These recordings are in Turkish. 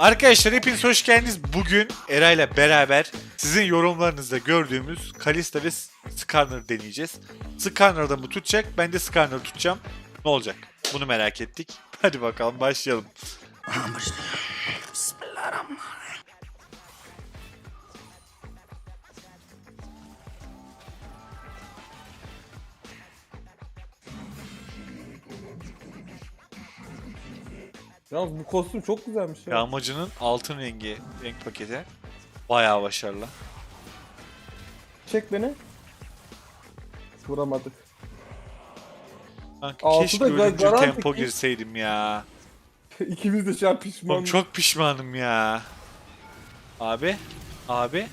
Arkadaşlar hepiniz hoş geldiniz. Bugün Eray'la beraber sizin yorumlarınızda gördüğümüz Kalista ve Skarner deneyeceğiz. Skarner'da mı tutacak? Ben de Skarner'ı tutacağım. Ne olacak? Bunu merak ettik. Hadi bakalım başlayalım. Yalnız bu kostüm çok güzelmiş ya. Yağmacının altın rengi renk paketi. Bayağı başarılı. Çek beni. Vuramadık. Kanka Altı keşke da ölümcül garanti tempo ki- girseydim ya. İkimiz de şu an Oğlum pişman. çok pişmanım ya. Abi. Abi.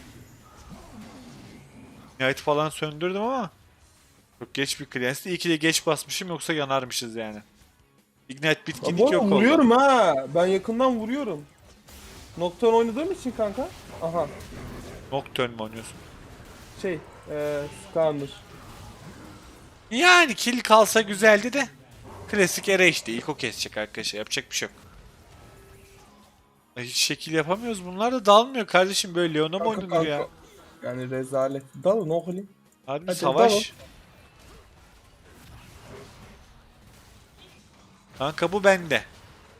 Nihayet falan söndürdüm ama. Çok geç bir Clans'ti. İyi ki de geç basmışım yoksa yanarmışız yani. Ignite bitkinlik yok oldu. vuruyorum ha. Ben yakından vuruyorum. Nocturne oynadığım için kanka. Aha. Nocturne mi oynuyorsun? Şey. Eee Skarner. Yani kill kalsa güzeldi de. Klasik ere işte. İlk o kesecek arkadaşlar. Yapacak bir şey yok. Ay, Hiç şekil yapamıyoruz. Bunlar da dalmıyor kardeşim. Böyle Leon'a mı Kanka, oynanır kanka. ya? Yani rezalet. Dalın oğlum. Harbi Hadi savaş. Kanka bu bende.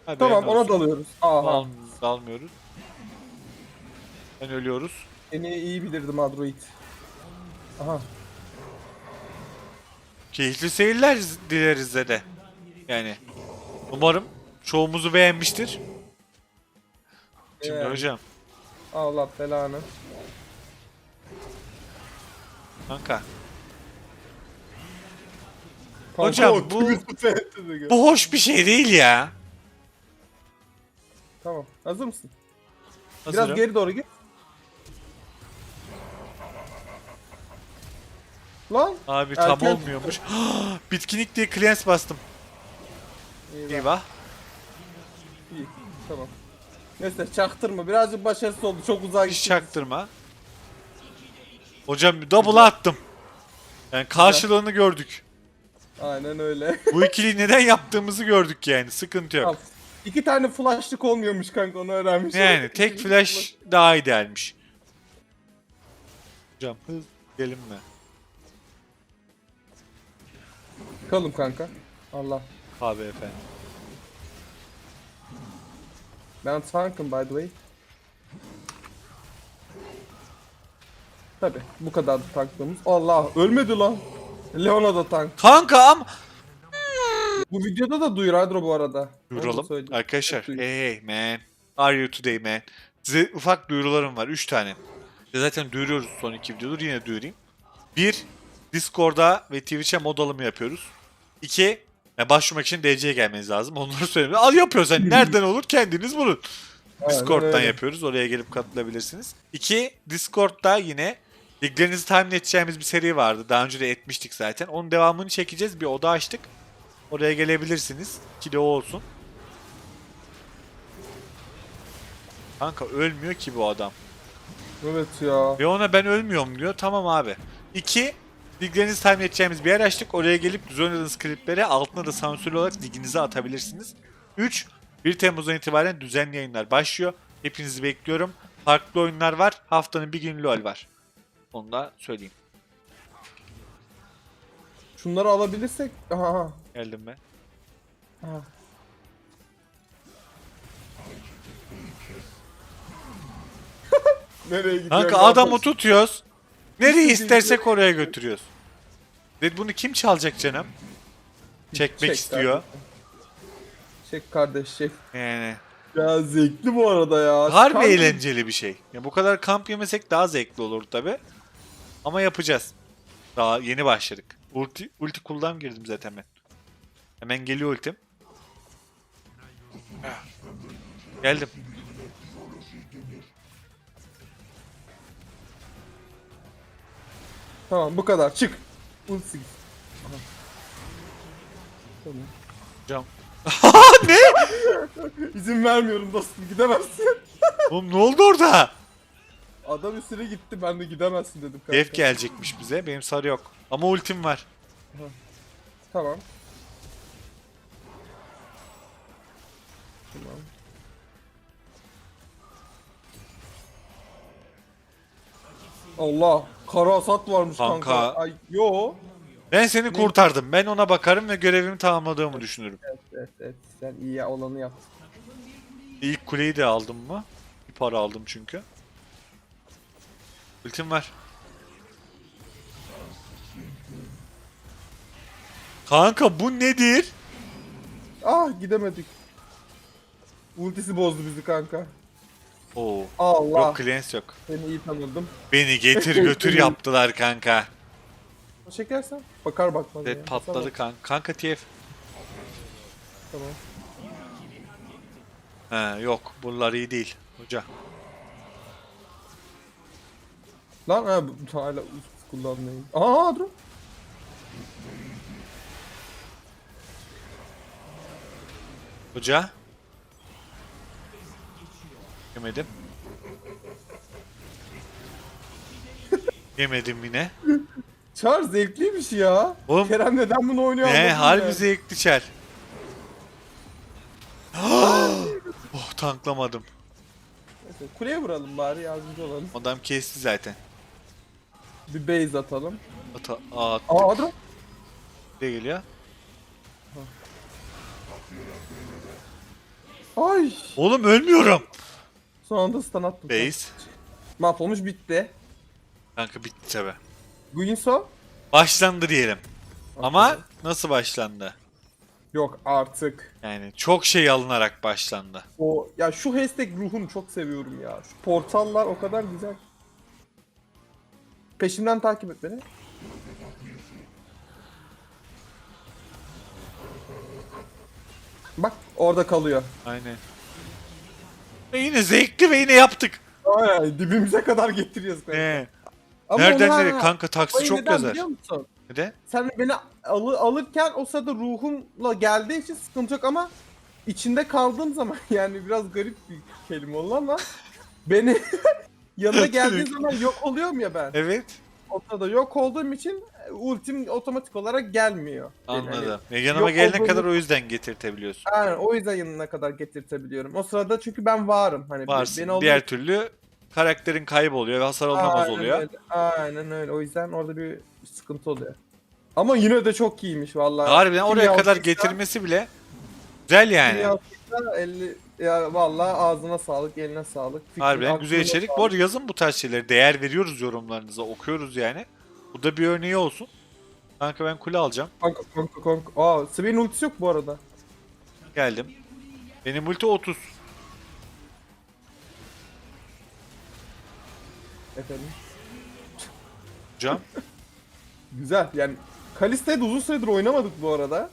Hadi Tamam ona olsun. dalıyoruz. Aha. Dal, dalmıyoruz. Ben ölüyoruz. Seni iyi bilirdim Android. Aha. Keyifli seyirler dileriz de. Yani umarım çoğumuzu beğenmiştir. Şimdi Yani. hocam Allah belanı. Kanka, Hocam, bu- bu hoş bir şey değil ya. Tamam. Hazır mısın? Hazırım. Biraz geri doğru git. Lan. Abi tam Erken- olmuyormuş. Bitkinlik diye Clans bastım. Eyvah. Eyvah. İyi. Tamam. Neyse çaktırma. Birazcık başarısız oldu. Çok uzağa Hiç gitti. çaktırma. Hocam double attım. Yani karşılığını gördük. Aynen öyle. Bu ikiliyi neden yaptığımızı gördük yani. Sıkıntı yok. İki tane flashlık olmuyormuş kanka onu öğrenmiş. Yani tek flash daha idealmiş. Hocam hız gelim mi? Kalım kanka. Allah. Abi efendim. Ben tankım by the way. Tabi bu kadar tanklığımız. Allah ölmedi lan. Leona da tank. Kanka am Bu videoda da duyur Hydro bu arada. Duyuralım. Arkadaşlar. Hey hey man. Are you today man? Size ufak duyurularım var. 3 tane. Size zaten duyuruyoruz son iki videodur. Yine duyurayım. 1. Discord'a ve Twitch'e mod alımı yapıyoruz. 2. Yani başvurmak için DC'ye gelmeniz lazım. Onları söyleyeyim. Al yapıyoruz. Hani nereden olur kendiniz bulun. Discord'dan yapıyoruz. Oraya gelip katılabilirsiniz. 2. Discord'da yine liglerinizi tahmin edeceğimiz bir seri vardı. Daha önce de etmiştik zaten. Onun devamını çekeceğiz. Bir oda açtık. Oraya gelebilirsiniz. Ki de o olsun. Kanka ölmüyor ki bu adam. Evet ya. Ve ona ben ölmüyorum diyor. Tamam abi. 2. Liglerinizi tahmin edeceğimiz bir yer açtık. Oraya gelip düz oynadığınız kliplere altına da sansürlü olarak liginizi atabilirsiniz. 3. 1 Temmuz'dan itibaren düzenli yayınlar başlıyor. Hepinizi bekliyorum. Farklı oyunlar var. Haftanın bir günü LoL var. Onu da söyleyeyim. Şunları alabilirsek. Aha. Geldim ben. aha. Nereye gidiyor? Kanka adamı tutuyoruz. Nereye istersek oraya götürüyoruz. Dedi bunu kim çalacak canım? Çekmek Çek istiyor. kardeşim. Çek kardeş çek. Yani Ya zevkli bu arada ya. harbi Kanka- eğlenceli bir şey. Ya bu kadar kamp yemesek daha zevkli olur tabi. Ama yapacağız. Daha yeni başladık. Ulti, ulti cooldown girdim zaten ben. Hemen geliyor ultim. Geldim. Tamam bu kadar çık. Ulti. Tamam. Cam. İzin vermiyorum dostum gidemezsin. Oğlum ne oldu orada? Adam üstüne gitti ben de gidemezsin dedim kanka. Dev gelecekmiş bize. Benim sarı yok. Ama ultim var. Tamam. Tamam. Allah kara asat varmış kanka. Kanka. Ay, yo. Ben seni kurtardım. Ben ona bakarım ve görevimi tamamladığımı düşünürüm. Evet, evet, evet. Sen iyi olanı yaptın. İlk kuleyi de aldım mı? Bir para aldım çünkü. Ultim var. Kanka bu nedir? Ah gidemedik. Ultisi bozdu bizi kanka. Oo. Allah. Yok cleanse yok. Seni iyi tanıdım. Beni getir götür yaptılar kanka. Çekersen bakar bakmaz. Red ya. patladı Tamam, kanka. Kanka TF. Tamam. He yok bunlar iyi değil. Hoca. Lan ha hala kullanmayın. Aa dur. Hoca. Yemedim. Yemedim yine. Çar zevkliymiş ya. Oğlum, Kerem neden bunu oynuyor Ne harbi ya. zevkli çer. oh tanklamadım. Kuleye vuralım bari yardımcı olalım. Adam kesti zaten. Bir base atalım. Ata, aa, Aa dur. ne geliyor? Ay. Oğlum ölmüyorum. Son anda stun attım. Base. Mahvolmuş bitti. Kanka bitti tabi. Guinso? Başlandı diyelim. Ama nasıl başlandı? Yok artık. Yani çok şey alınarak başlandı. O ya şu hashtag ruhunu çok seviyorum ya. Şu portallar o kadar güzel. Peşimden takip et beni. Bak orada kalıyor. Aynen. Ve yine zevkli ve yine yaptık. Ay dibimize kadar getiriyoruz. kanka. Ne? Ama Nereden ona- nereye? Kanka taksi Olayı çok neden yazar. biliyor musun? Neden? Sen beni alı, alırken o sırada ruhumla geldiği için sıkıntı yok ama içinde kaldığım zaman yani biraz garip bir kelime oldu ama beni yanına geldiği zaman yok oluyorum ya ben. Evet. O sırada yok olduğum için ultim otomatik olarak gelmiyor. Yani Anladım. Ve yanıma yok gelene olduğunu- kadar o yüzden getirtebiliyorsun. Aynen o yüzden yanına kadar getirtebiliyorum. O sırada çünkü ben varım. Hani Varsın. beni olduğu- Diğer türlü karakterin kayboluyor ve hasar alınamaz Aynen oluyor. Öyle. Aynen öyle. O yüzden orada bir sıkıntı oluyor. Ama yine de çok iyiymiş vallahi. Harbiden Kim oraya kadar getirmesi bile güzel Kim yani. yazdıysa 50 ya vallahi ağzına sağlık, eline sağlık. Fikrin, Harbiden güzel içerik. Bu sağlık. arada yazın bu tarz şeyleri. Değer veriyoruz yorumlarınıza. Okuyoruz yani. Bu da bir örneği olsun. Kanka ben kule alacağım. Kanka kanka kanka. Aa, Swain ultisi yok bu arada. Geldim. Benim ulti 30. Efendim. Hocam. Güzel yani. Kalista'ya da uzun süredir oynamadık bu arada.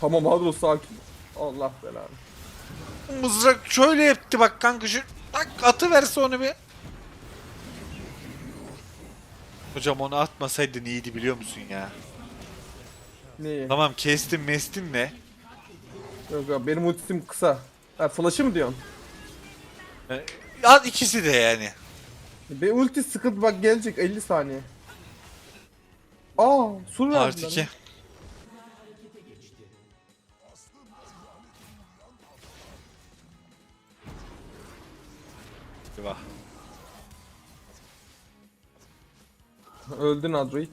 Tamam hadi o sakin. Allah belanı. Mızrak şöyle yaptı bak kanka şu. Bak atı verse onu bir. Hocam onu atmasaydın iyiydi biliyor musun ya? Neyi? Tamam kestim mestin ne? Yok ya benim ultim kısa. Ha flash'ı mı diyorsun? Al ikisi de yani. Be ulti sıkıntı bak gelecek 50 saniye. Aa, sur verdiler. Part 2. Eyvah. Öldün Android.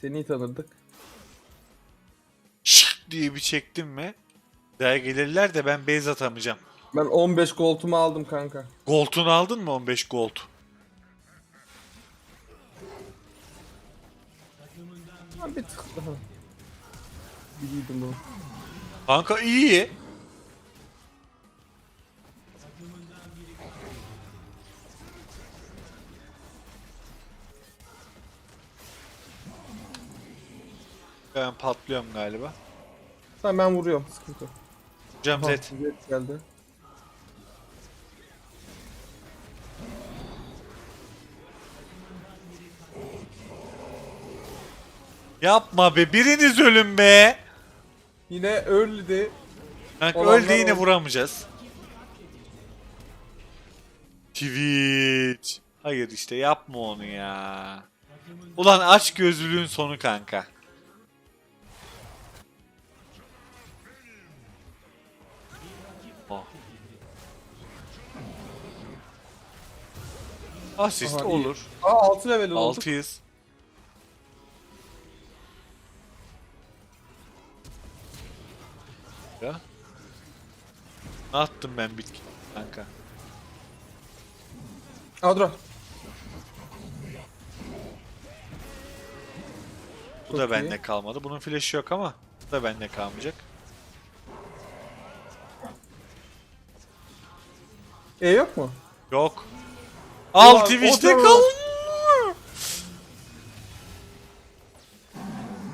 Seni iyi tanırdık. Şık diye bir çektim mi? Daha gelirler de ben base atamayacağım. Ben 15 goltumu aldım kanka. Gold'unu aldın mı 15 gold? Ha, bir tık daha. Biliyordum bunu. Kanka iyi. Ben patlıyorum galiba. Tamam ben vuruyorum sıkıntı. Aha, Zed. Zed geldi. Yapma be biriniz ölün be. Yine. Kanka Olanlar öldü yine oldu. vuramayacağız. Twitch. Hayır işte yapma onu ya. Ulan aç gözlülüğün sonu kanka. Oh. Asist Aha, iyi. olur. Aa 6 level olduk. 6'yız. Ya. Ne attım ben bitki kanka? Adro. Bu da iyi. bende kalmadı. Bunun flash'ı yok ama bu da bende kalmayacak. E yok mu? Yok. Alt o Twitch'te kal.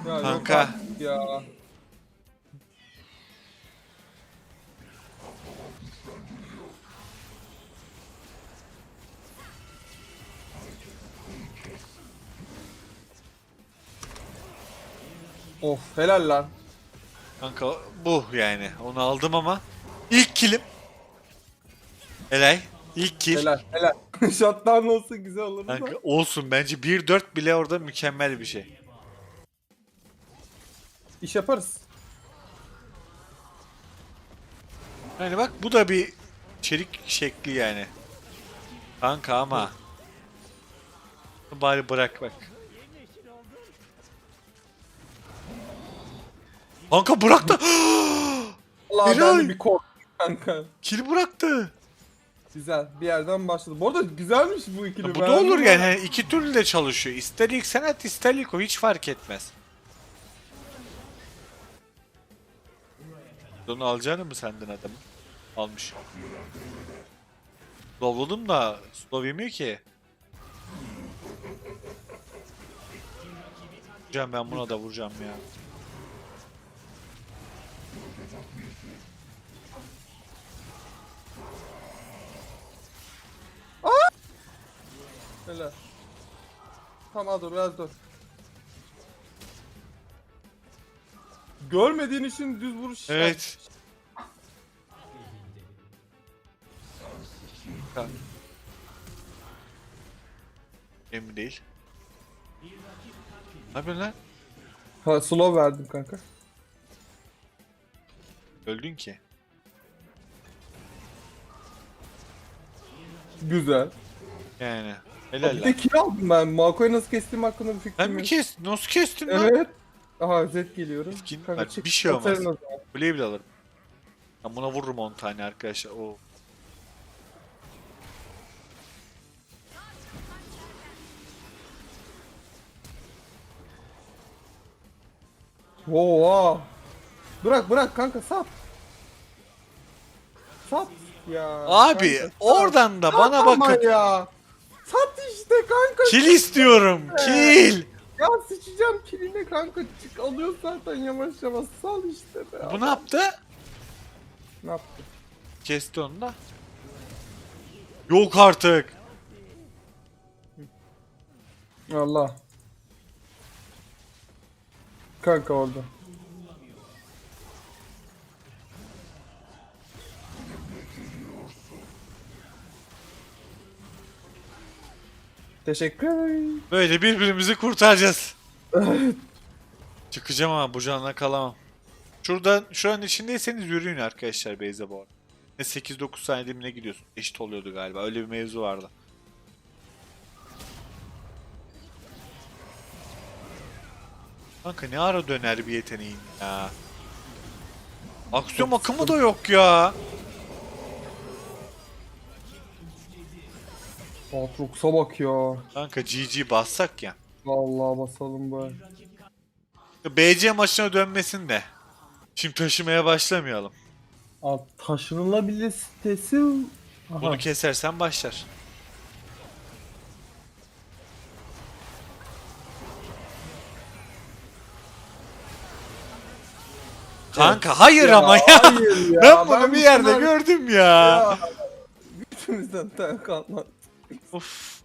Ya yok Kanka. artık Ya. Of helal lan. Kanka bu yani. Onu aldım ama ilk killim. Helal. İlk kill. Helal helal. Shutdown olsa güzel olurdu da. Kanka olsun bence 1-4 bile orada mükemmel bir şey. İş yaparız. Yani bak bu da bir çelik şekli yani. Kanka ama. Bari bırak bak. Kanka bıraktı. Allah ben bir korktum kanka. Kill bıraktı. Güzel. Bir yerden başladı. Bu arada güzelmiş bu ikili. Ya bu da olur yani. Hani iki türlü de çalışıyor. İster ilk sen at ister ilk o hiç fark etmez. Onu alacağını mı sendin adamı? Almış. Dovladım da slow yemiyor ki. Vuracağım ben buna da vuracağım ya. Helal. Tamam dur biraz dur. Görmediğin için düz vuruş. Evet. Ha. Emin değil. Ne yapıyorsun lan? Ha slow verdim kanka. Öldün ki. Güzel. Yani. Bir Helal de lan. kill aldım ben. Malko'yu nasıl kestiğim hakkında bir fikrim Ben mi yok. kes? Nasıl kestin lan? Evet. Aha Z geliyorum. Etkin çık. bir şey olmaz. atarın o zaman. Kuleyi bile alırım. Ben buna vururum 10 tane arkadaşlar. Oo. Oha. Bırak bırak kanka sat. Sat ya. Abi kanka, oradan da bana Sat ama bakın. ya. Kanka. Kill istiyorum. Kill. Ya sıçacağım kiline kanka. Çık alıyor zaten yavaş yavaş. Sal işte be. Bu ne yaptı? Ne yaptı? Kesti onu da. Yok artık. Allah. Kanka orada. Teşekkür. Böyle birbirimizi kurtaracağız. Çıkacağım ama bu canla kalamam. Şuradan, şuranın içindeyseniz yürüyün arkadaşlar Beyza bu arada. Ne 8-9 saniye dilimine gidiyorsun. Eşit oluyordu galiba. Öyle bir mevzu vardı. Kanka ne ara döner bir yeteneğin ya. Aksiyon akımı da yok ya. Aatrox'a bak ya. Kanka GG bassak ya. Vallahi basalım be. BC maçına dönmesin de. Şimdi taşımaya başlamayalım. Aa, taşınılabilitesi... Aha. Bunu kesersen başlar. Kanka hayır ama ya. hayır ya, Ben bunu ben bir yerde kadar- gördüm ya. Ya. Götümüzden tank almak. Of.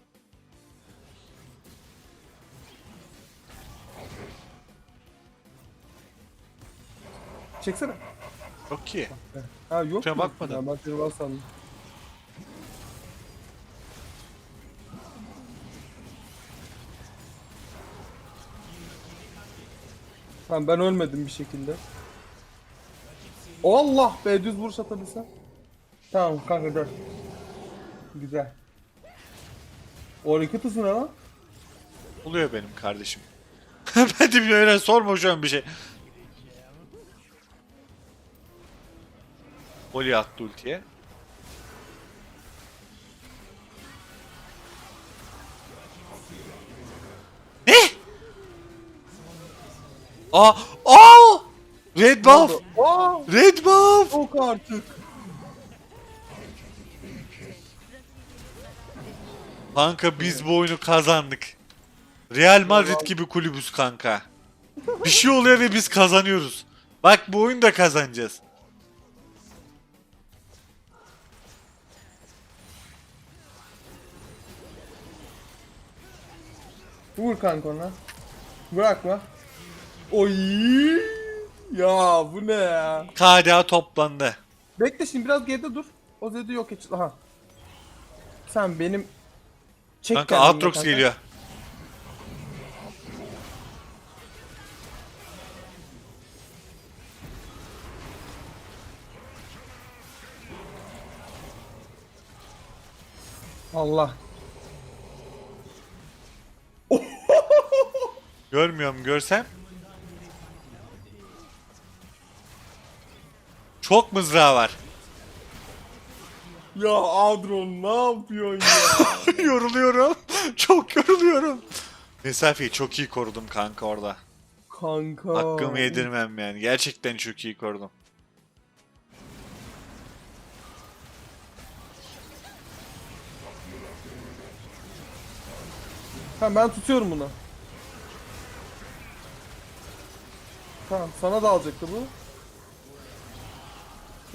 Çeksene. Çok iyi. Ha yok Şuna mu? bakmadım. Ya, ben seni var sandım. Tamam ben ölmedim bir şekilde. Allah be düz vuruş atabilsem. Tamam kanka gör. Güzel. O hareket hızı ne lan? Oluyor benim kardeşim. ben de bilmiyorum Eren sorma şu an bir şey. Oli attı ultiye. Ne? Aa! Aa! Red buff! Aa! Red buff! Yok artık. Kanka biz bu oyunu kazandık. Real Madrid gibi kulübüz kanka. Bir şey oluyor ve biz kazanıyoruz. Bak bu oyunu da kazanacağız. Vur kanka ona. Bırakma. Oy! Ya bu ne ya? KDA toplandı. Bekle şimdi biraz geride dur. O Zed'i yok et. Aha. Sen benim Çek Kanka kendini Aatrox kanka. geliyor. Allah. Görmüyorum görsem. Çok mızrağı var. Ya Adron ne yapıyorsun ya? yoruluyorum. Çok yoruluyorum. Mesafeyi çok iyi korudum kanka orada. kanka. Hakkımı yedirmem yani. Gerçekten çok iyi korudum. Tamam ben tutuyorum bunu. Tamam sana da alacaktı bu.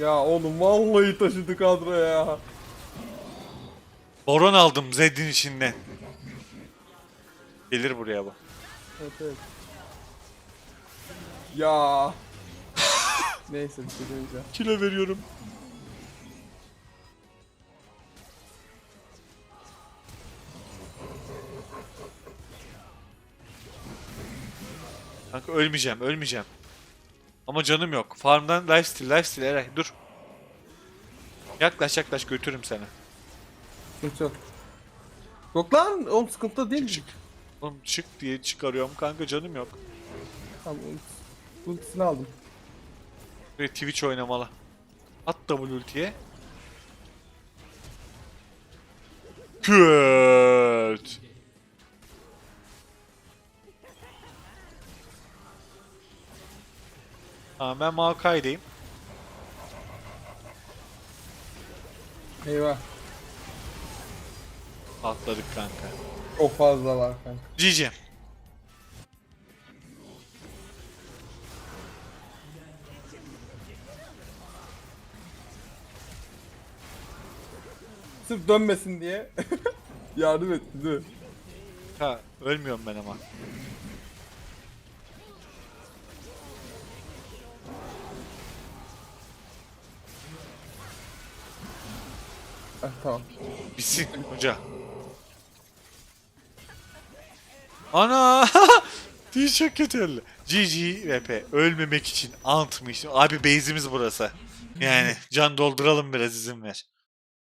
Ya oğlum vallahi taşıdı kadro ya. Boron aldım Zed'in içinden. Gelir buraya bu. Evet evet. Ya. Neyse bir şey demeyeceğim. Kilo veriyorum. Kanka ölmeyeceğim, ölmeyeceğim. Ama canım yok. Farmdan lifesteal, lifesteal Eray dur. Yaklaş yaklaş götürürüm seni. Sıkıntı yok. Yok lan oğlum sıkıntı değil. Çık çık. Oğlum çık diye çıkarıyorum kanka canım yok. Tamam ultis- ultisini aldım. Ve Twitch oynamalı. At double ultiye. Küt. Tamam ben Maokai'deyim. Eyvah. Atladık kanka. Çok fazla var kanka. GG. Sırf dönmesin diye yardım etti değil mi? Ha ölmüyorum ben ama. Tamam. Bitsin hoca. Ana! Değil çok kötü öldü. GG VP. Ölmemek için antmış. Abi base'imiz burası. Yani can dolduralım biraz izin ver.